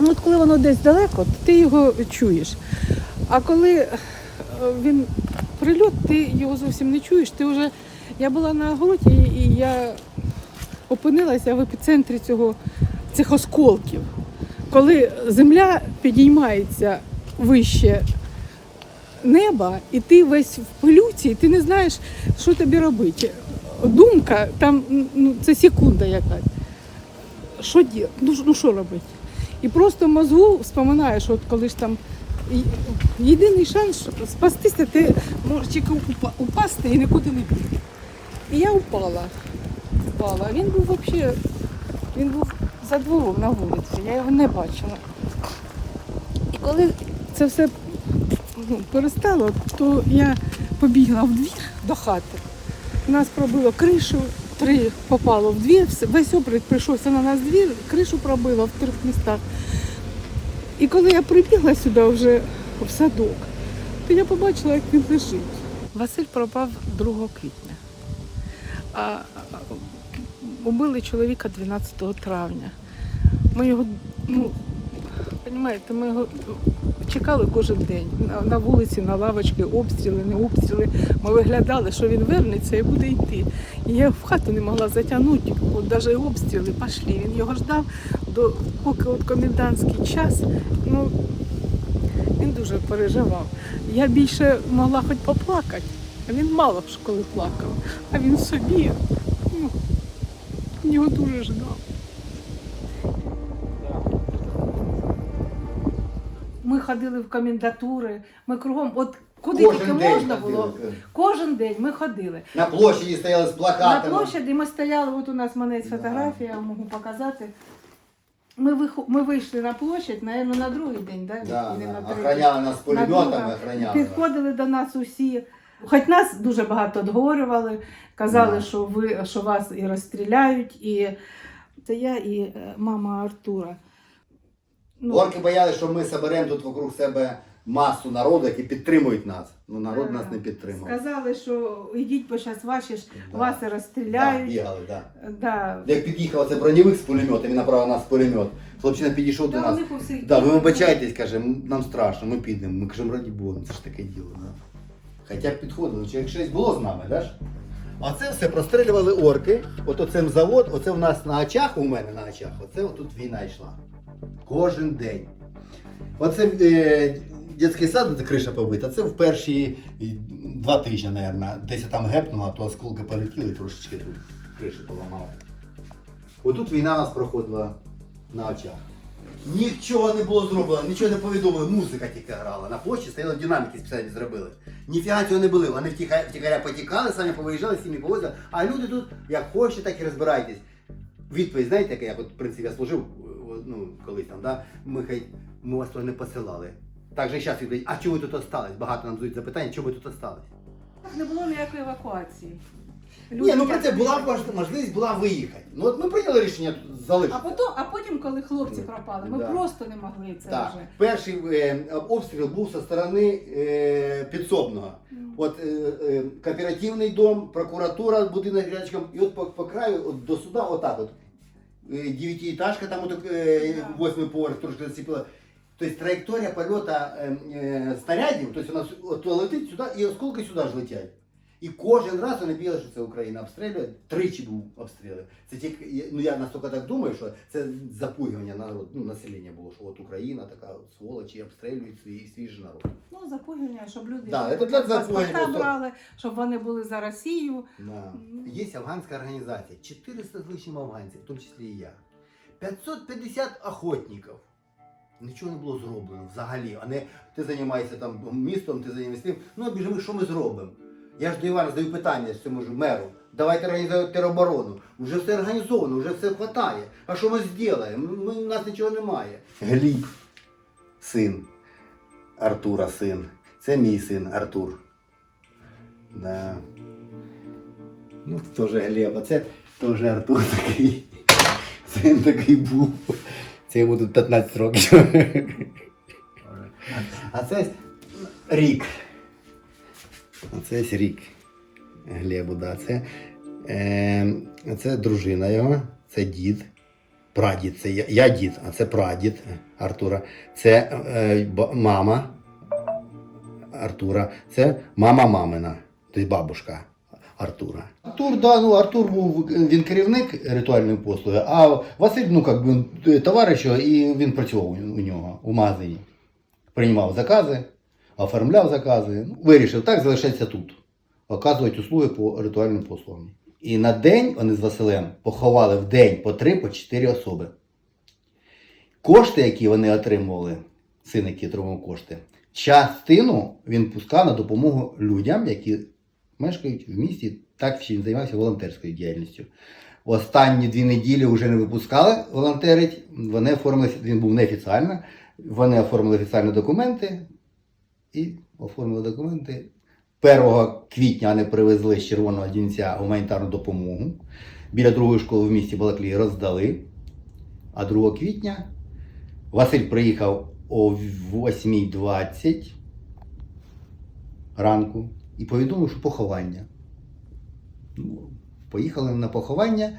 Ну, от коли воно десь далеко, ти його чуєш. А коли е, він прильот, ти його зовсім не чуєш. Ти вже я була на городі і я опинилася в епіцентрі цього, цих осколків. Коли земля підіймається вище неба, і ти весь в пилюці, і ти не знаєш, що тобі робити. Думка, там ну, це секунда якась. Що? Ну, ну що робити? І просто мозгу вспоминаєш, от коли ж там єдиний шанс спастися, ти можеш тільки упасти і нікуди не піти. І я упала. Упала. Він був взагалі, він був за двором на вулиці, я його не бачила. І коли це все ну, перестало, то я побігла в двір до хати. Нас пробило кришу, три попало в двір, весь обряд прийшовся на нас двір, кришу пробило в трьох містах. І коли я прибігла сюди вже в садок, то я побачила, як він лежить. Василь пропав 2 квітня. А, убили чоловіка 12 травня. Ми його, ну, розумієте, ми його чекали кожен день. На, вулиці, на лавочці, обстріли, не обстріли. Ми виглядали, що він вернеться і буде йти. І я в хату не могла затягнути, от навіть обстріли пішли. Він його ждав, до, поки от комендантський час. Ну, він дуже переживав. Я більше могла хоч поплакати, а він мало коли плакав. А він собі ну, його дуже ждав. Ходили в комендатури, ми кругом, от куди Кожен тільки можна ходили. було. Кожен день ми ходили. На площаді стояли з На плакатами. площаді ми стояли, от у нас мене є фотографія, я можу показати. Ми, виху- ми вийшли на площадь, мабуть, на другий день, да? Да, да. на третій? Охраняли нас На пулеметами, охраняли. Підходили до нас усі. Хоч нас дуже багато відговорювали, казали, Да. що ви що вас і розстріляють, і це я і е, мама Артура. Ну, Орки боялися, що ми соберемо тут вокруг себе масу народу, які підтримують нас. Ну народ Да. нас не підтримав. Сказали, що йдіть, бо зараз ваші ж Да. вас і Да, розстріляють. бігали, да. Да. Як під'їхав цей бронєвик з пулеметом і направив нас пулемет. Хлопчина підійшов до нас. вони по всій Да, ви вибачайтесь, каже, «м- нам страшно, ми підемо. Ми кажемо, раді Бога, ну це ж таке діло. Да? Хоча б підходили, чоловік щось було з нами, да ж? А це все прострілювали орки. От оцим завод, оце в нас на очах, у мене на очах, оце отут війна йшла. Кожен день. Оце е, дитячий сад, де криша побита, це в перші е, два тижні, мабуть. Десь там гепнуло, а то осколки полетіли трошечки тут кришу поламали. Отут війна нас проходила на очах. Нічого не було зроблено, нічого не повідомили, музика тільки грала. На площі стояли динаміки спеціальні зробили. Ніфіга цього не були. Вони втіхаря потікали, самі повиїжджали, самі повозили. А люди тут як хочете, так і розбирайтесь. Відповідь, знаєте, як от, в принципі, я служив ну, колись там, да? ми, хай, ми вас туди не посилали. Так же і зараз відповідь, а чому ви тут остались? Багато нам задають запитання, чому ви тут остались? Не було ніякої евакуації. Ні, ну про це була мож- можливість була виїхати. Ну от ми прийняли рішення тут А потім, а потім, коли хлопці пропали, ми Да. просто не могли це Так, вже. перший е, обстріл був зі сторони е, підсобного. От е, е, кооперативний дом, прокуратура, будинок рядочком, і от по, по краю, от до суда, отак от. Е, Дев'ятиэтажка, там вот Да. восьмий поверх трошки зацепила. Тобто траєкторія польоту е, е, снарядів, тобто вона от летить сюди і осколки сюди ж летять. І кожен раз вони бігали, що це Україна обстрілює. Тричі був обстріли. Це тільки, ну я настільки так думаю, що це запугування народ, ну, населення було, що от Україна така сволочі і обстрілюють свій, свій же народ. Ну, запугування, щоб люди Да, це для паспорта брали, щоб вони були за Росію. Да. Є афганська організація, 400 з лишнім афганців, в тому числі і я. 550 охотників. Нічого не було зроблено взагалі. А не ти займаєшся там містом, ти займаєшся тим. Ну, а біжимо, що ми зробимо? Я ж до Івана задаю питання цьому ж меру. Давайте організувати тероборону. Уже все організовано, вже все хватає. А що ми зробимо? У нас нічого немає. Гліб, син. Артура син. Це мій син Артур. Да. Ну, теж Глеб, а це теж Артур такий. Син такий був. Це йому тут 15 років. А це рік. А це рік. Глебу, да. Це, е, це дружина його, це дід. прадід, це я, я дід, а це прадід Артура. Це е, мама Артура, це мама мамина, тобто бабушка Артура. Артур, да, ну Артур був він керівник ритуальної послуги, а Василь, ну як би товариш і він працював у нього у магазині. Приймав закази, оформляв закази. Ну, вирішив, так залишається тут. Оказують услуги по ритуальним послугам. І на день вони з Василем поховали в день по три, по чотири особи. Кошти, які вони отримували, син, який кошти, частину він пускав на допомогу людям, які мешкають в місті, так ще він займався волонтерською діяльністю. Останні дві неділі вже не випускали волонтерить. Вони оформили, він був неофіціально. Вони оформили офіційні документи і оформили документи. 1 квітня вони привезли з Червоного Дінця гуманітарну допомогу. Біля другої школи в місті Балаклії роздали. А 2 квітня Василь приїхав о 8.20 ранку і повідомив, що поховання. Ну, поїхали на поховання,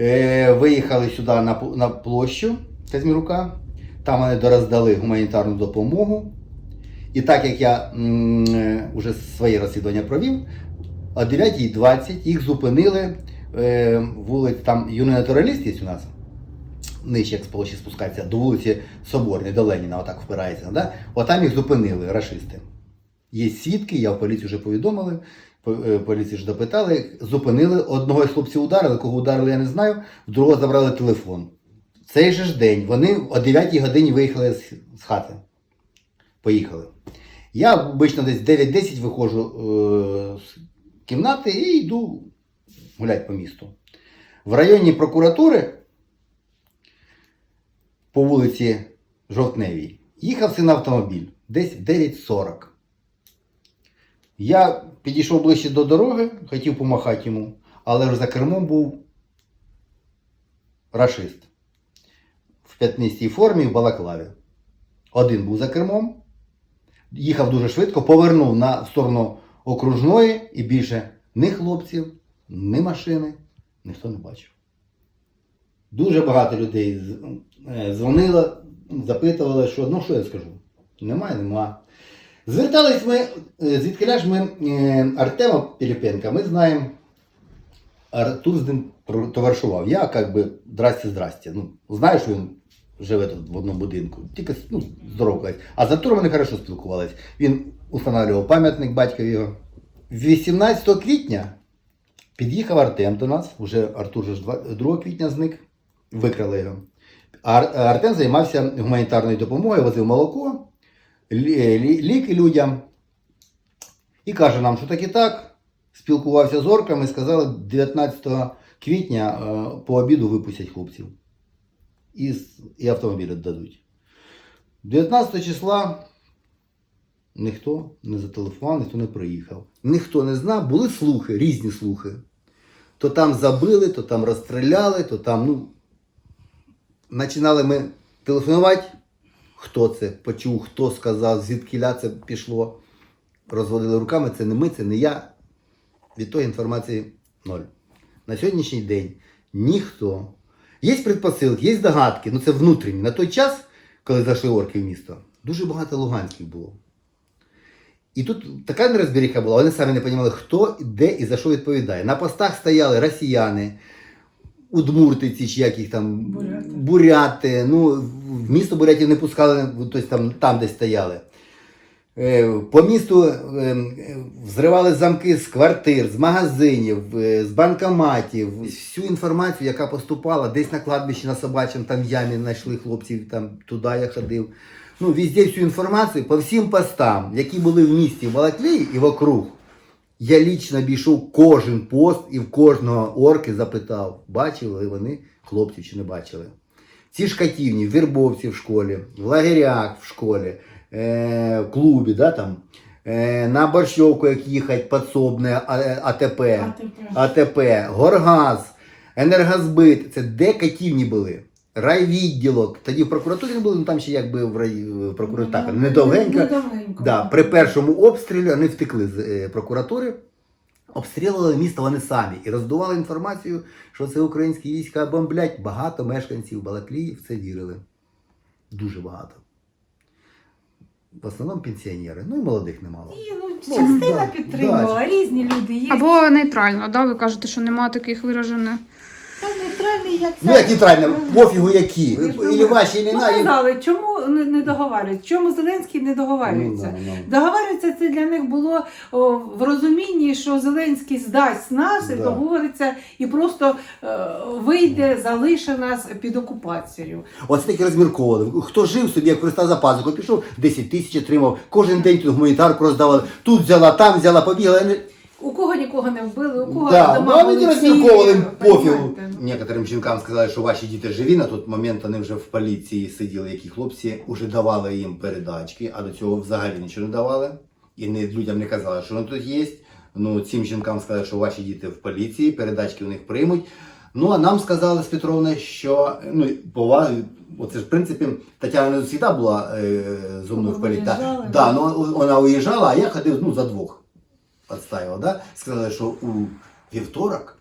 е, виїхали сюди на, на площу Казмірука. Там вони дороздали гуманітарну допомогу. І так як я вже своє розслідування провів, о 9.20 їх зупинили е, вулиць, там юний натураліст є у нас, нижче як з спускається, до вулиці Соборної, до Леніна, отак впирається. Да? Отам їх зупинили рашисти. Є свідки, я в поліцію вже повідомили, е, поліцію ж допитали, зупинили, одного із хлопців ударили, кого ударили, я не знаю, другого забрали телефон. В цей же ж день вони о 9 годині виїхали з хати. Поїхали. Я обично десь 9-10 виходжу е, з кімнати і йду гуляти по місту. В районі прокуратури по вулиці Жовтневій їхав син автомобіль десь 9.40. Я підійшов ближче до дороги, хотів помахати йому, але вже за кермом був рашист в п'ятнистій формі в балаклаві. Один був за кермом, їхав дуже швидко, повернув на сторону окружної і більше ні хлопців, ні машини ніхто не бачив. Дуже багато людей е, дзвонило, запитували, що ну що я скажу? Немає, нема. Звертались ми, е, звідки ж ми е, Артема Піліпенка, ми знаємо, Артур з ним товаришував. Я як би здрасте, здрасте. Ну, знаю, що він живе тут в одному будинку. Тільки ну, здорово. А з Артуром вони хорошо спілкувалися. Він установлював пам'ятник батькові його. 18 квітня під'їхав Артем до нас. Вже Артур же ж два- 2 квітня зник, викрали його. А Ар- Артем займався гуманітарною допомогою, возив молоко, лі- лі- ліки людям. І каже нам, що так і так. Спілкувався з орками, сказали, 19 квітня е, по обіду випустять хлопців. І, і автомобіль віддадуть. 19 числа ніхто не зателефонував, ніхто не приїхав. Ніхто не знав, були слухи, різні слухи. То там забили, то там розстріляли, то там, ну. Починали ми телефонувати, хто це почув, хто сказав, звідкіля це пішло. Розводили руками, це не ми, це не я. Від тої інформації ноль. На сьогоднішній день ніхто. Є предпосилки, є здогадки, ну це внутрішні. На той час, коли зайшли орки в місто, дуже багато луганських було. І тут така нерозберіха була, вони самі не розуміли, хто, де і за що відповідає. На постах стояли росіяни, удмуртиці, чи як їх там, Буряти. буряти. Ну, в місто бурятів не пускали, тобто там, там де стояли. Е, По місту е, взривали замки з квартир, з магазинів, е, з банкоматів. Всю інформацію, яка поступала, десь на кладбищі на собачому, там ямі знайшли хлопців, там туди я ходив. Ну, везде всю інформацію по всім постам, які були в місті в Балаклії і вокруг. Я лічно обійшов кожен пост і в кожного орки запитав, бачили вони хлопців чи не бачили. Ці ж катівні, в Вірбовці в школі, в лагерях в школі, е, клубі, да, там, е, на Борщовку, як їхати, підсобне А- АТП, АТП, Горгаз, Енергозбит. Це де катівні були? Райвідділок. Тоді в прокуратурі не були, ну там ще якби в, рай, в прокуратурі так, недовгенько. Недовгенько. Да, при першому обстрілі вони втекли з е, прокуратури. Обстрілювали місто вони самі і роздували інформацію, що це українські війська бомблять. Багато мешканців Балаклії в це вірили. Дуже багато. В основному пенсіонери, ну і молодих немало. Ні, ну, Ну, частина да, підтримувала, різні люди є. Або нейтрально, да? ви кажете, що немає таких виражених. Нейтральний, як Ну, як нейтрально, пофігу які. Ілі думаєте, ваші, ілі Ну, на. і- казали, чому не, не договарюють? Чому Зеленський не договарюється? Ну, ну, ну. Договарюється це для них було о, в розумінні, що Зеленський здасть нас і Да. договориться і просто е, вийде, залишить нас під окупацією. Оце таки розмірковували. Хто жив собі, як Христа за пазуху, пішов 10 тисяч отримав, кожен день тут гуманітарку роздавали, тут взяла, там взяла, побігла. Не- У кого нікого не вбили, у кого Да, дома ну, вони були розмірковували понімаєте? Некоторим жінкам сказали, що ваші діти живі. На той момент вони вже в поліції сиділи, які хлопці вже давали їм передачки, а до цього взагалі нічого не давали. І не, людям не казали, що вони тут є. Ну, цим жінкам сказали, що ваші діти в поліції, передачки у них приймуть. Ну, а нам сказали з Петровна, що ну, повага, оце ж в принципі, Тетяна не завжди була е, зо мною в поліції. Виїжджали, Да, да. ну, вона уїжджала, а я ходив ну, за двох. Отстаивал, да? Сказали, що у вівторок,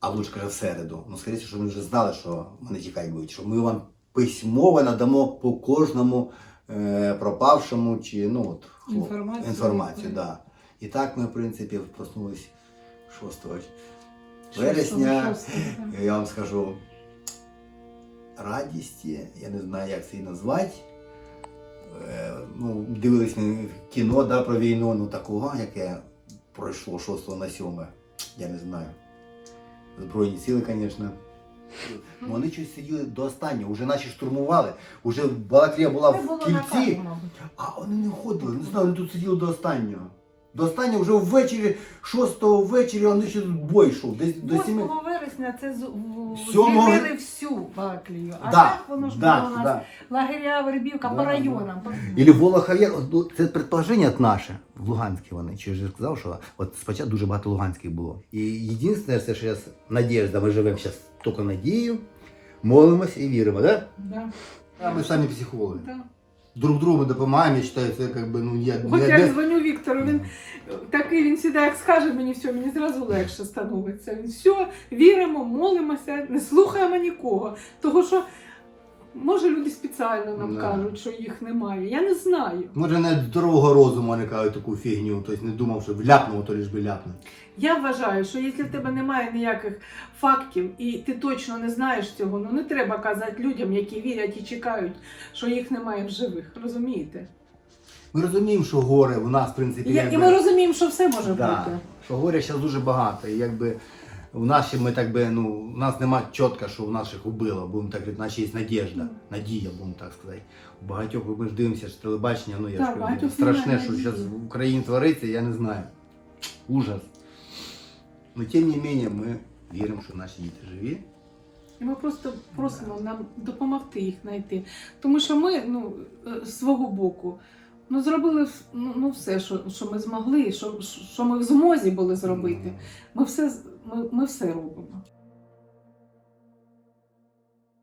а лучше каже в середу, ну, скоріше, що ми вже знали, що вони тікати будуть, що ми вам письмово надамо по кожному е, пропавшому чи ну, от, хлоп- Інформацію. інформацію да. І так ми, в принципі, проснулись 6 вересня. Я вам скажу радісті, я не знаю, як це її назвати. Е, ну, дивились ми кіно да, про війну, ну такого, яке пройшло 6 на 7. Я не знаю. Збройні сили, звісно. Вони щось сиділи до останнього, вже наші штурмували, вже Балаклія була в кільці, а вони не ходили, не знаю, вони тут сиділи до останнього. До останнього вже ввечері, 6 ввечері, вони ще тут бой йшов. Десь до 7. 8 вересня це з- в- Сьомого- звільнили всю Балаклію. А Да, так воно ж да, було у нас да. лагеря, вербівка Да, по да. районам. Или Волохов'яр, от, ну, це предположення от наше, в Луганській вони. Чи ж я сказав, що от спочатку дуже багато Луганських було. І єдине, це що зараз надіжда, ми живемо зараз тільки надією, молимося і віримо, да? Да. А ми самі психологи. Да. Друг другу допомагаємо, я вважаю, це як би, ну, я, я- я я- дзвоню Віктору, він такий, він сюди як скаже мені все, мені зразу легше становиться. Він все, віримо, молимося, не слухаємо нікого. Того що, може, люди спеціально нам Да. кажуть, що їх немає. Я не знаю. Може, не здорового розуму вони кажуть таку фігню, тобто не думав, що ляпнув, то лиш би ляпнув. Я вважаю, що якщо в тебе немає ніяких фактів і ти точно не знаєш цього, ну не треба казати людям, які вірять і чекають, що їх немає в живих. Розумієте? Ми розуміємо, що горе в нас, в принципі, І, якби- і ми розуміємо, що все може Да, бути. що горя зараз дуже багато. І якби в нас ще ми так би, ну, у нас нема чітко, що в наших убило, будемо так говорити, наче є надіжда, надія, будемо так сказати. У багатьох ми ж дивимося ж телебачення, ну я Так, ж кажу, багатьох страшне, немає що надії. зараз в Україні твориться, я не знаю. Ужас. Но тим не менее ми віримо, що наші діти живі. І ми просто просимо нам допомогти їх знайти. Тому що ми ну, е, з свого боку ну, зробили ну, ну, все, що, що ми змогли, що, що ми в змозі були зробити. Ми все, ми, ми все робимо.